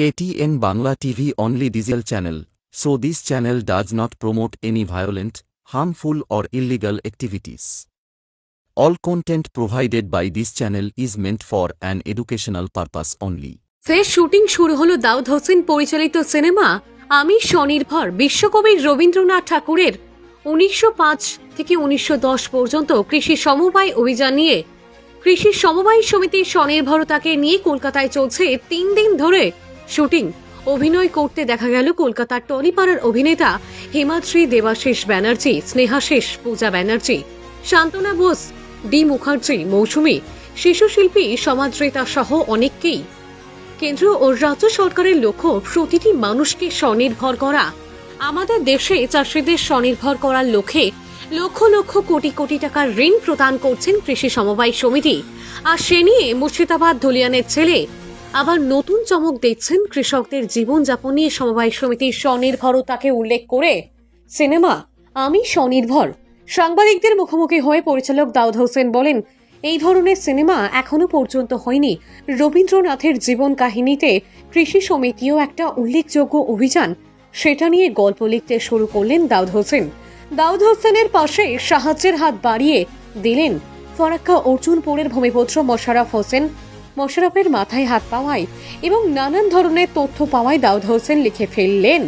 KTN Bangla TV only diesel channel, so this channel does not promote any violent, harmful or illegal activities. All content provided by this channel is meant for an educational purpose only. ফের shooting শুরু হলো দাউদ হোসেন পরিচালিত cinema আমি স্বনির্ভর বিশ্বকবি রবীন্দ্রনাথ ঠাকুরের উনিশশো পাঁচ থেকে উনিশশো দশ পর্যন্ত কৃষি সমবায় অভিযান নিয়ে কৃষি সমবায় সমিতির স্বনির্ভরতাকে নিয়ে কলকাতায় চলছে তিন দিন ধরে শুটিং। অভিনয় করতে দেখা গেল কলকাতার টলিপাড়ার অভিনেতা হিমাশ্রী দেবাশিস ব্যানার্জি, স্নেহাশিস পূজা ব্যানার্জি, শান্তনা বোস, ডি মুখার্জি, মৌসুমী, শিশু শিল্পী সমাদৃতা সহ অনেককেই। কেন্দ্র ও রাজ্য সরকারের লক্ষ্য প্রতিটি মানুষকে স্বনির্ভর করা। আমাদের দেশে চাষিদের স্বনির্ভর করার লক্ষ্যে লক্ষ লক্ষ কোটি কোটি টাকার ঋণ প্রদান করছেন কৃষি সমবায় সমিতি। আর সে নিয়ে মুর্শিদাবাদ ধুলিয়ানের ছেলে আবার নতুন চমক দিচ্ছেন কৃষকদের জীবনযাপন নিয়ে সমবায় সমিতির স্বনির্ভরতাকে উল্লেখ করে সিনেমা আমি স্বনির্ভর। সাংবাদিকদের মুখোমুখি হয়ে পরিচালক দাউদ হোসেন বলেন, এই ধরনের সিনেমা এখনও পর্যন্ত হয়নি। রবীন্দ্রনাথের জীবন কাহিনীতে কৃষি সমিতিও একটা উল্লেখযোগ্য অভিযান। সেটা নিয়ে গল্প লিখতে শুরু করলেন দাউদ হোসেন। দাউদ হোসেনের পাশে সাহায্যের হাত বাড়িয়ে দিলেন ফরাক্কা অর্জুনপুরের ভূমিপুত্র মোশারফ হোসেন। মোশারফের মাথায় হাত পাওয়ায় এবং নানান ধরনের তথ্য পাওয়ায় দাউদ হোসেন লিখে ফেললেন।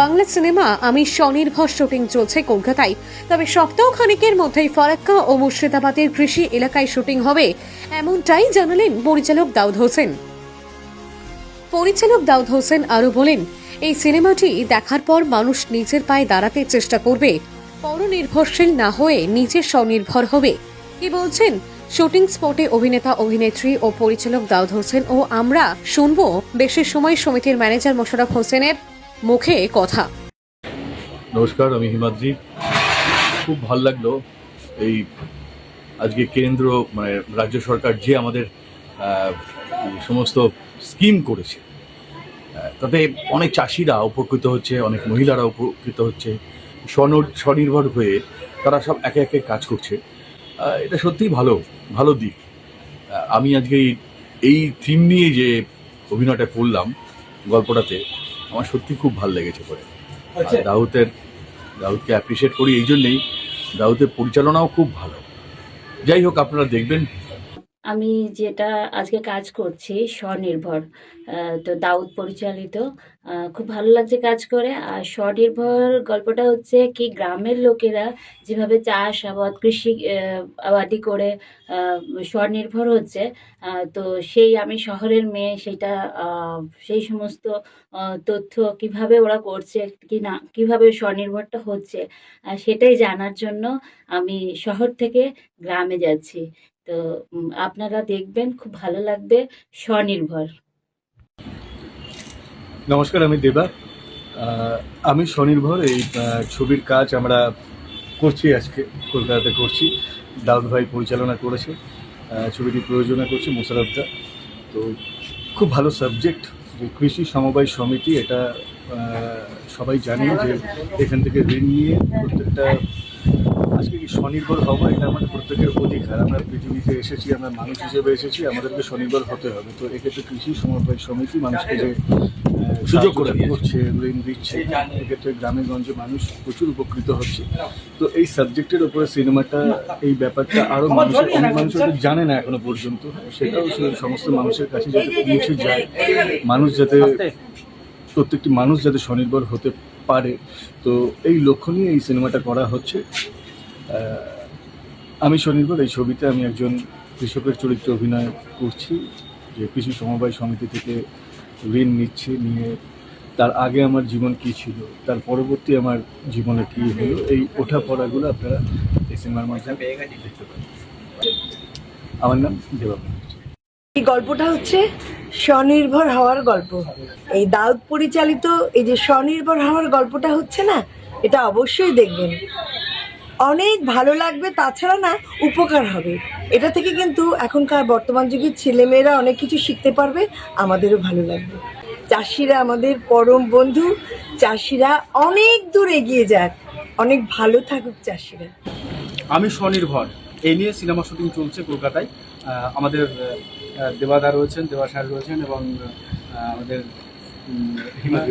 বাংলা সিনেমা আমি স্বনির্ভর শুটিং চলছে কলকাতায়, তবে সপ্তাহ খানিকের মধ্যেই ফারাক্কা ও মুর্শিদাবাদের কৃষি এলাকায় শুটিং হবে, এমনটাই জানালেন পরিচালক দাউদ হোসেন। পরিচালক দাউদ হোসেন আরও বলেন, এই সিনেমাটি দেখার পর মানুষ নিজের পায়ে দাঁড়াতে চেষ্টা করবে, পরনির্ভরশীল না হয়ে নিজে স্বনির্ভর হবে। কি বলছেন শুটিং স্পটে অভিনেতা, অভিনেত্রী ও পরিচালক দাউদ হোসেন ও আমরা শুনব বেশি সময় সমিতির ম্যানেজার মোশারফ হোসেনের মুখে কথা। নমস্কার, আমি হিমাদ্রি। খুব ভালো লাগল এই আজকে কেন্দ্র মানে রাজ্য সরকার যে আমাদের সমস্ত স্কিম করেছে তাতে অনেক চাষিরা উপকৃত হচ্ছে, অনেক মহিলারা উপকৃত হচ্ছে স্বন- স্বনির্ভর হয়ে তারা সব একে একে কাজ করছে। এটা সত্যিই ভালো ভালো দিক। আমি আজকে এই- থিম নিয়ে যে অভিনয়টা করলাম গল্পটাতে আমার সত্যি খুব ভালো লেগেছে করে। দাউতের দাউদের দাউদকে অ্যাপ্রিসিয়েট করি এই জন্যেই দাউদের পরিচালনাও খুব ভালো। যাই হোক আপনারা দেখবেন আমি যেটা আজকে কাজ করছি স্বনির্ভর তো দাউদ পরিচালিত খুব ভালো লাগছে কাজ করে। আর স্বনির্ভর গল্পটা হচ্ছে কি, গ্রামের লোকেরা যেভাবে চাষ আবাদ কৃষি আবাদি করে স্বনির্ভর হচ্ছে তো সেই আমি শহরের মেয়ে, সেটা সেই সমস্ত তথ্য কীভাবে ওরা করছে কি না কীভাবে স্বনির্ভরটা হচ্ছে সেটাই জানার জন্য আমি শহর থেকে গ্রামে যাচ্ছি। তো আপনারা দেখবেন খুব ভালো লাগবে, স্বনির্ভর। নমস্কার, আমি দেবা। আমি স্বনির্ভর, এই ছবির কাজ আমরা করছি আজকে, কলকাতাতে করছি। দাউদ ভাই পরিচালনা করেছে ছবিটি প্রয়োজনা করছে মুসারফদা তো, খুব ভালো সাবজেক্ট, যে কৃষি সমবায় সমিতি, এটা সবাই জানি যে এখান থেকে ঋণ নিয়ে প্রত্যেকটা আজকে কি স্বনির্ভর হব? এটা আমাদের প্রত্যেকের অধিকার। আমরা পৃথিবীতে এসেছি আমরা মানুষ হিসেবে এসেছি আমাদেরকে স্বনির্ভর হতে হবে। তো এক্ষেত্রে কৃষি সমবায় সমিতি মানুষকে যে সুযোগ করে। করছে ঋণ দিচ্ছে এক্ষেত্রে গ্রামে গঞ্জে মানুষ প্রচুর উপকৃত হচ্ছে। তো এই সাবজেক্টের উপরে সিনেমাটা এই ব্যাপারটা আরও মানুষের অনেক মানুষ জানে না এখনও পর্যন্ত। সেটাও সমস্ত মানুষের কাছে যাতে পৌঁছে যায়। মানুষ যাতে প্রত্যেকটি মানুষ যাতে স্বনির্ভর হতে পারে। তো এই লক্ষ্য নিয়ে এই সিনেমাটা করা হচ্ছে। আমি স্বনির্ভর, এই ছবিতে আমি একজন কৃষকের চরিত্রে অভিনয় করছি, যে কৃষি সমবায় সমিতি থেকে ঋণ নিচ্ছে, নিয়ে তার আগে আমার জীবন কী ছিল, তার পরবর্তী আমার জীবনে কী হলো, এই ওঠা পড়াগুলো আপনারা এই সিনেমার দেখতে আমার নাম দেবা এই গল্পটা হচ্ছে স্বনির্ভর হওয়ার গল্প। এই দাউদ পরিচালিত, এই যে স্বনির্ভর হওয়ার গল্পটা হচ্ছে না, এটা অবশ্যই দেখবেন। অনেক ভালো লাগবে, তাছাড়া না উপকার হবে। এটা থেকে কিন্তু এখনকার বর্তমান যুগের ছেলেমেয়েরা অনেক কিছু শিখতে পারবে, আমাদেরও ভালো লাগবে। চাষিরা আমাদের পরম বন্ধু, চাষিরা অনেক দূর এগিয়ে যাক। অনেক ভালো থাকুক চাষিরা। আমি স্বনির্ভর এই নিয়ে সিনেমা শুটিং চলছে কলকাতায়। আমাদের দেবাদা রয়েছেন দেবা স্যার রয়েছেন এবং আমাদের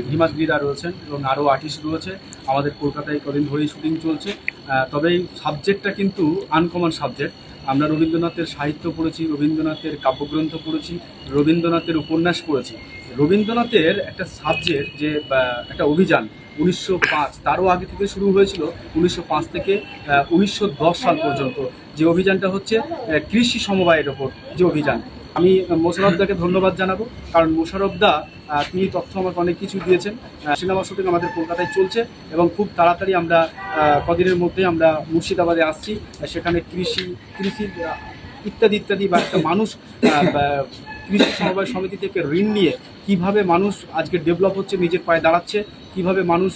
হিমাদ্রিদা রয়েছেন এবং আরও আর্টিস্ট রয়েছে। আমাদের কলকাতায় কদিন ধরেই শুটিং চলছে। তবে এই সাবজেক্টটা কিন্তু আনকমন সাবজেক্ট আমরা রবীন্দ্রনাথের সাহিত্য পড়েছি, রবীন্দ্রনাথের কাব্যগ্রন্থ পড়েছি, রবীন্দ্রনাথের উপন্যাস পড়েছি। রবীন্দ্রনাথের একটা সাবজেক্ট যে একটা অভিযান উনিশশো পাঁচ, তারও আগে থেকে শুরু হয়েছিল উনিশশো পাঁচ থেকে উনিশশো দশ সাল পর্যন্ত। যে অভিযানটা হচ্ছে কৃষি সমবায়ের ওপর যে অভিযান। আমি মোশারফদাকে ধন্যবাদ জানাব, কারণ মোশারফদা তিনি তথ্য আমাকে অনেক কিছু দিয়েছেন। সিনেমা শুটিং আমাদের কলকাতায় চলছে এবং খুব তাড়াতাড়ি আমরা কদিনের মধ্যে আমরা মুর্শিদাবাদে আসছি। সেখানে কৃষি কৃষি ইত্যাদি ইত্যাদি বা একটা মানুষ কৃষি সমবায় সমিতি থেকে ঋণ নিয়ে কীভাবে মানুষ আজকে ডেভেলপ হচ্ছে, নিজের পায়ে দাঁড়াচ্ছে, কীভাবে মানুষ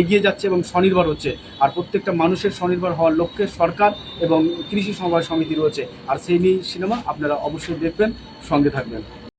এগিয়ে যাচ্ছে এবং স্বনির্ভর হচ্ছে। আর প্রত্যেকটা মানুষের স্বনির্ভর হওয়ার লক্ষ্যে সরকার এবং কৃষি সমবায় সমিতি রয়েছে। আর সেই নিয়ে সিনেমা আপনারা অবশ্যই দেখবেন, সঙ্গে থাকবেন।